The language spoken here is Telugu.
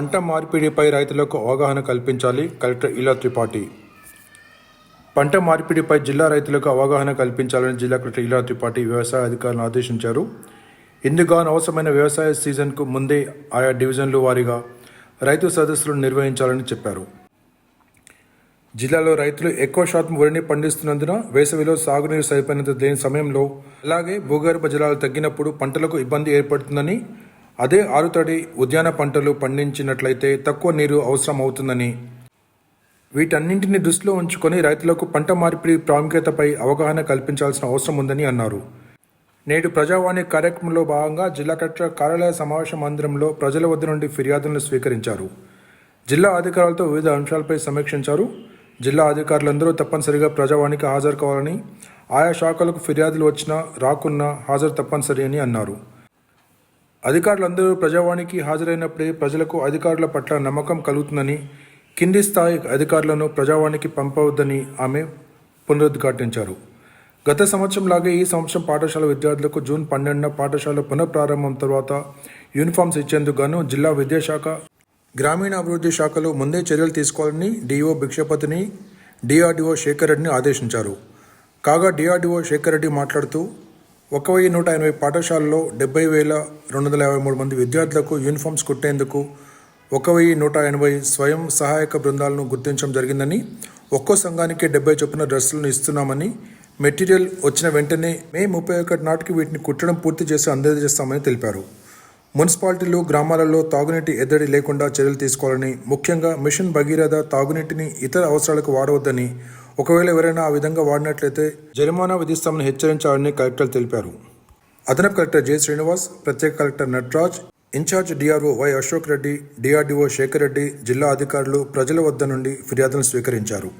పంట మార్పిడిపై రైతులకు అవగాహన కల్పించాలి కలెక్టర్ ఇలా త్రిపాఠి. పంట మార్పిడిపై జిల్లా రైతులకు అవగాహన కల్పించాలని జిల్లా కలెక్టర్ ఇలా త్రిపాఠి వ్యవసాయ అధికారులను ఆదేశించారు. ఇందుగాను అవసరమైన వ్యవసాయ సీజన్కు ముందే ఆయా డివిజన్లు వారీగా రైతు సదస్సులను నిర్వహించాలని చెప్పారు. జిల్లాలో రైతులు ఎక్కువ శాతం వరిని పండిస్తున్నందున వేసవిలో సాగునీరు సరిపోయినంత లేని సమయంలో అలాగే భూగర్భ జలాలు తగ్గినప్పుడు పంటలకు ఇబ్బంది ఏర్పడుతుందని అదే ఆరుతడి ఉద్యాన పంటలు పండించినట్లయితే తక్కువ నీరు అవసరం అవుతుందని వీటన్నింటిని దృష్టిలో ఉంచుకొని రైతులకు పంట మార్పిడి ప్రాముఖ్యతపై అవగాహన కల్పించాల్సిన అవసరం ఉందని అన్నారు. నేడు ప్రజావాణి కార్యక్రమంలో భాగంగా జిల్లా కలెక్టర్ కార్యాలయ సమావేశ మందిరంలో ప్రజల వద్ద నుండి ఫిర్యాదులను స్వీకరించారు. జిల్లా అధికారులతో వివిధ అంశాలపై సమీక్షించారు. జిల్లా అధికారులందరూ తప్పనిసరిగా ప్రజావాణికి హాజరు కావాలని ఆయా శాఖలకు ఫిర్యాదులు వచ్చినా రాకున్నా హాజరు తప్పనిసరి అని అన్నారు. అధికారులందరూ ప్రజావాణికి హాజరైనప్పుడే ప్రజలకు అధికారుల పట్ల నమ్మకం కలుగుతుందని కింది స్థాయి అధికారులను ప్రజావాణికి పంపవద్దని ఆమె పునరుద్ఘాటించారు. గత సంవత్సరం లాగే ఈ సంవత్సరం పాఠశాల విద్యార్థులకు జూన్ పన్నెండున పాఠశాల పునఃప్రారంభం తర్వాత యూనిఫామ్స్ ఇచ్చేందుకు గాను జిల్లా విద్యాశాఖ గ్రామీణాభివృద్ధి శాఖలు ముందే చర్యలు తీసుకోవాలని డిఓ భిక్షపతిని డిఆర్డిఓ శేఖర్ రెడ్డిని ఆదేశించారు. కాగా డిఆర్డిఓ శేఖర్ రెడ్డి మాట్లాడుతూ ఒక వెయ్యి నూట ఎనభై పాఠశాలలో డెబ్బై వేల రెండు వందల యాభై మూడు మంది విద్యార్థులకు యూనిఫామ్స్ కుట్టేందుకు ఒక వెయ్యి నూట ఎనభై స్వయం సహాయక బృందాలను గుర్తించడం జరిగిందని ఒక్కో సంఘానికి డెబ్బై చొప్పున డ్రెస్సులను ఇస్తున్నామని మెటీరియల్ వచ్చిన వెంటనే మే ముప్పై ఒకటి నాటికి వీటిని కుట్టడం పూర్తి చేసి అందజేస్తామని తెలిపారు. మున్సిపాలిటీలు గ్రామాలలో తాగునీటి ఎద్దడి లేకుండా చర్యలు తీసుకోవాలని ముఖ్యంగా మిషన్ భగీరథ తాగునీటిని ఇతర అవసరాలకు వాడవద్దని ఒకవేళ ఎవరైనా ఆ విధంగా వాడినట్లయితే జరిమానా విధిస్తామని హెచ్చరించాలని కలెక్టర్ తెలిపారు. అదనపు కలెక్టర్ జె శ్రీనివాస్ ప్రత్యేక collector Nataraj incharge DRO Y Ashok Reddy DRDO Shekhar Reddy జిల్లా అధికారులు ప్రజల వద్ద నుండి ఫిర్యాదులను స్వీకరించారు.